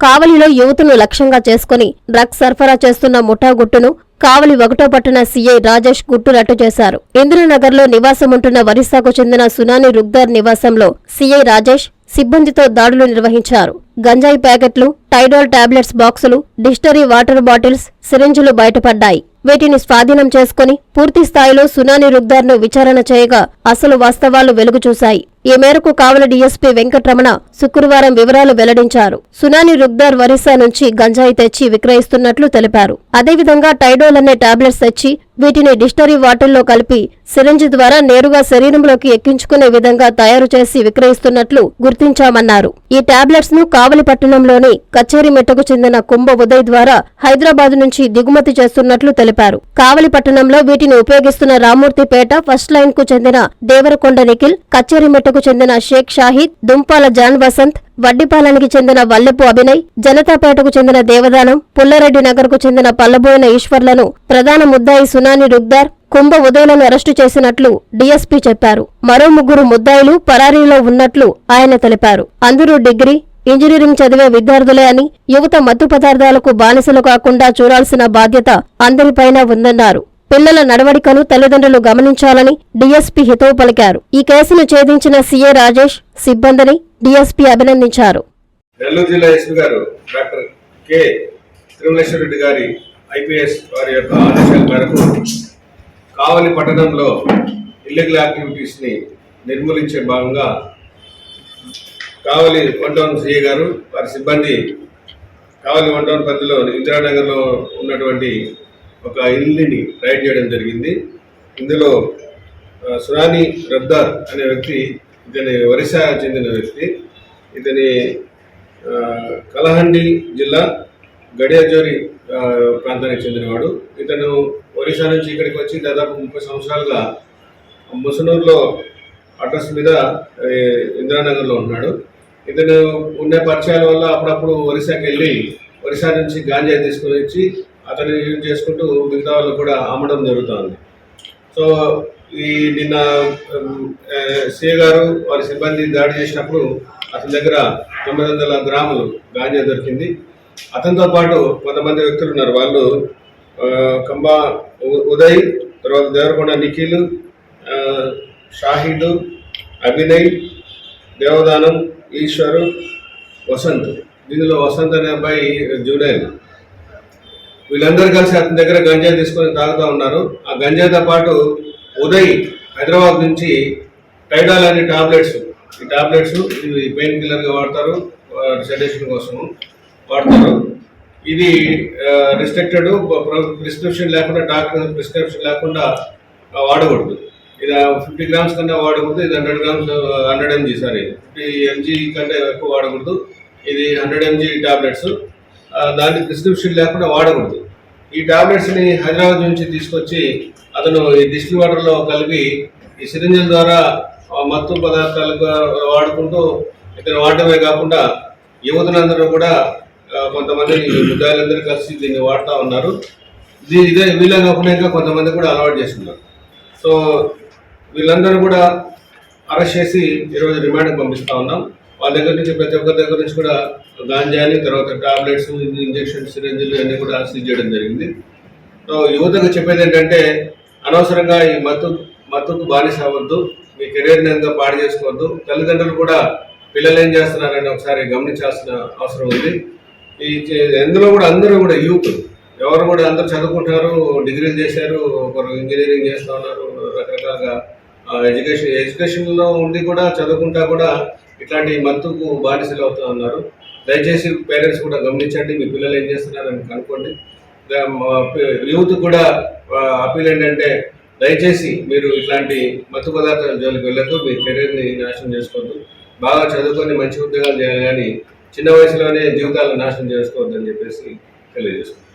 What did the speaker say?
కావలిలో యువతను లక్ష్యంగా చేసుకుని డ్రగ్స్ సరఫరా చేస్తున్న ముఠా గుట్టును కావలి ఒకటో పట్టణ సీఐ రాజేష్ గుట్టు రట్టు చేశారు. ఇంద్రనగర్లో నివాసముంటున్న ఒరిస్సాకు చెందిన సునాని రుగ్దార్ నివాసంలో సీఐ రాజేష్ సిబ్బందితో దాడులు నిర్వహించారు. గంజాయి ప్యాకెట్లు టైడోల్ టాబ్లెట్స్ బాక్సులు డిస్టరీ వాటర్ బాటిల్స్ సిరింజులు బయటపడ్డాయి. వీటిని స్వాధీనం చేసుకుని పూర్తి స్థాయిలో సునాని రుగ్దార్ను విచారణ చేయగా అసలు వాస్తవాలు వెలుగుచూశాయి. ఈ మేరకు కావలి డీఎస్పీ వెంకటరమణ శుక్రవారం వివరాలు వెల్లడించారు. సునాని రుగ్దార్ ఒరిస్సా నుంచి గంజాయి తెచ్చి విక్రయిస్తున్నట్లు తెలిపారు. అదేవిధంగా టైడోల్ అనే టాబ్లెట్స్ తెచ్చి వీటిని డిస్టరీ వాటర్లో కలిపి సిరంజి ద్వారా నేరుగా శరీరంలోకి ఎక్కించుకునే విధంగా తయారు చేసి విక్రయిస్తున్నట్లు గుర్తించామన్నారు. ఈ టాబ్లెట్స్ను కావలి పట్టణంలోని కచేరిమెట్టకు చెందిన కుంభ ఉదయ్ ద్వారా హైదరాబాద్ నుంచి దిగుమతి చేస్తున్నట్లు తెలిపారు. కావలి పట్టణంలో వీటిని ఉపయోగిస్తున్న రామూర్తిపేట ఫస్ట్ లైన్కు చెందిన దేవరకొండ నిఖిల్ కచేరిమెట్టకు చెందిన షేక్ షాహిద్ దుంపాల జాన్ వసంత్ వడ్డిపాలనికి చెందిన వల్లెపు అభినయ్ జనతాపేటకు చెందిన దేవదానం పుల్లారెడ్డి నగర్కు చెందిన పల్లబోయిన ఈశ్వర్లను ప్రధాన ముద్దాయి సునాని రుగ్దార్ కుంభ ఉదయలను అరెస్టు చేసినట్లు డీఎస్పీ చెప్పారు. మరో ముగ్గురు ముద్దాయిలు పరారీలో ఉన్నట్లు ఆయన తెలిపారు. అందరూ డిగ్రీ ఇంజనీరింగ్ చదివే విద్యార్థులే అని యువత మత్తు పదార్థాలకు బానిసలు కాకుండా చూడాల్సిన బాధ్యత అందరిపైన ఉందన్నారు. పిల్లల నడవడికను తల్లిదండ్రులు గమనించాలని డీఎస్పీ హితవు పలికారు. ఈ కేసును ఛేదించిన సీఏ రాజేష్ సిబ్బందిని డీఎస్పీ అభినందించారు. నెల్లూరు జిల్లా ఎస్పీ గారు డాక్టర్ కె. తిరుమలేశ్వర రెడ్డి గారి ఐపీఎస్ వారి యొక్క ఆదేశాల మేరకు కావలి పట్టణంలో ఇల్లీగల్ యాక్టివిటీస్ని నిర్మూలించే భాగంగా కావలి వన్ టౌన్ సిఏ గారు వారి సిబ్బంది కావలి వన్ టౌన్ పరిధిలో ఇందిరానగర్లో ఉన్నటువంటి ఒక ఇల్లుని రైడ్ చేయడం జరిగింది. ఇందులో సురాని రబ్దార్ అనే వ్యక్తి ఇతని ఒరిస్సా చెందిన వ్యక్తి ఇతని కలహండి జిల్లా గడియాజోరి ప్రాంతానికి చెందినవాడు. ఇతను ఒరిస్సా నుంచి ఇక్కడికి వచ్చి దాదాపు ముప్పై సంవత్సరాలుగా ముసనూరులో అడ్రస్ మీద ఇందిరానగర్లో ఉన్నాడు ఇతను ఉండే పరిచయాల వల్ల అప్పుడప్పుడు ఒరిస్సాకి వెళ్ళి ఒరిస్సా నుంచి గాంజా తీసుకొని వచ్చి అతను యూజ్ చేసుకుంటూ మిగతా వాళ్ళు కూడా అమ్మడం జరుగుతుంది. సో ఈ నిన్న సిఏ గారు వారి సిబ్బంది దాడి చేసినప్పుడు అతని దగ్గర తొమ్మిది వందల గ్రాములు గాంజా దొరికింది. అతనితో పాటు కొంతమంది వ్యక్తులు ఉన్నారు. వాళ్ళు కంబా ఉదయ్ తర్వాత దేవరకొండ నిఖిల్ షాహిద్ అభినయ్ దేవదానం ఈశ్వరు వసంత్. దీనిలో వసంత్ అనే అబ్బాయి జూనియర్. వీళ్ళందరూ కలిసి అతని దగ్గర గంజాయి తీసుకొని తాగుతూ ఉన్నారు. ఆ గంజాయితో పాటు ఉదయ్ హైదరాబాద్ నుంచి టైడాల్ అనే టాబ్లెట్స్ ఈ టాబ్లెట్స్ ఇవి పెయిన్ కిల్లర్గా వాడతారు సెడేషన్ కోసము వాడతారు. ఇది రిస్ట్రిక్టెడ్ ప్రిస్క్రిప్షన్ లేకుండా డాక్టర్ ప్రిస్క్రిప్షన్ లేకుండా వాడకూడదు. ఇది ఫిఫ్టీ గ్రామ్స్ కన్నా వాడకూడదు ఇది hundred grams hundred MG sorry fifty MG కంటే ఎక్కువ వాడకూడదు. ఇది హండ్రెడ్ ఎంజీ టాబ్లెట్స్. దానికి ప్రిస్క్రిప్షన్ లేకుండా వాడకూడదు. ఈ టాబ్లెట్స్ని హైదరాబాద్ నుంచి తీసుకొచ్చి అతను ఈ డిస్టిల్ వాటర్లో కలిపి ఈ సిరింజల ద్వారా మత్తు పదార్థాలుగా వాడుకుంటూ ఇతను వాడటమే కాకుండా యువతలందరూ కూడా కొంతమంది ముద్దాయిలందరూ కలిసి దీన్ని వాడుతూ ఉన్నారు. ఇది ఇదే వీళ్ళ కాకుండా ఇంకా కొంతమంది కూడా అలవాటు చేస్తున్నారు. సో వీళ్ళందరూ కూడా అరెస్ట్ చేసి ఈరోజు రిమాండ్కి పంపిస్తా ఉన్నాం. వాళ్ళ దగ్గర నుంచి ప్రతి ఒక్కరి దగ్గర నుంచి కూడా గాంజాని తర్వాత టాబ్లెట్స్ ఇంజక్షన్స్ సిరంజీలు అన్నీ కూడా సీజ్ చేయడం జరిగింది. సో యువతకు చెప్పేది ఏంటంటే అనవసరంగా ఈ మత్తు మత్తుకు బానిస అవ్వద్దు మీ కెరీర్ని ఎంతో పాడు చేసుకోవద్దు. తల్లిదండ్రులు కూడా పిల్లలు ఏం చేస్తున్నారని ఒకసారి గమనించాల్సిన అవసరం ఉంది. ఈ ఎందులో కూడా అందరూ కూడా యూత్ ఎవరు కూడా అందరూ చదువుకుంటున్నారు డిగ్రీలు చేశారు ఒకరు ఇంజనీరింగ్ చేస్తూ ఉన్నారు రకరకాలుగా ఎడ్యుకేషన్ ఎడ్యుకేషన్లో ఉండి కూడా చదువుకుంటా కూడా ఇట్లాంటి మత్తుకు బానిసలు అవుతూ ఉన్నారు. దయచేసి పేరెంట్స్ కూడా గమనించండి మీ పిల్లలు ఏం చేస్తున్నారని కనుక్కోండి. మా యూత్ కూడా అపీల్ ఏంటంటే దయచేసి మీరు ఇట్లాంటి మత్తు పదార్థాల జోలికి వెళ్ళొద్దు మీ కెరీర్ని నాశనం చేసుకోవద్దు. బాగా చదువుకొని మంచి ఉద్యోగాలు చేయాలి కానీ చిన్న వయసులోనే జీవితాలను నాశనం చేసుకోవద్దని చెప్పేసి తెలియజేసుకుంటాం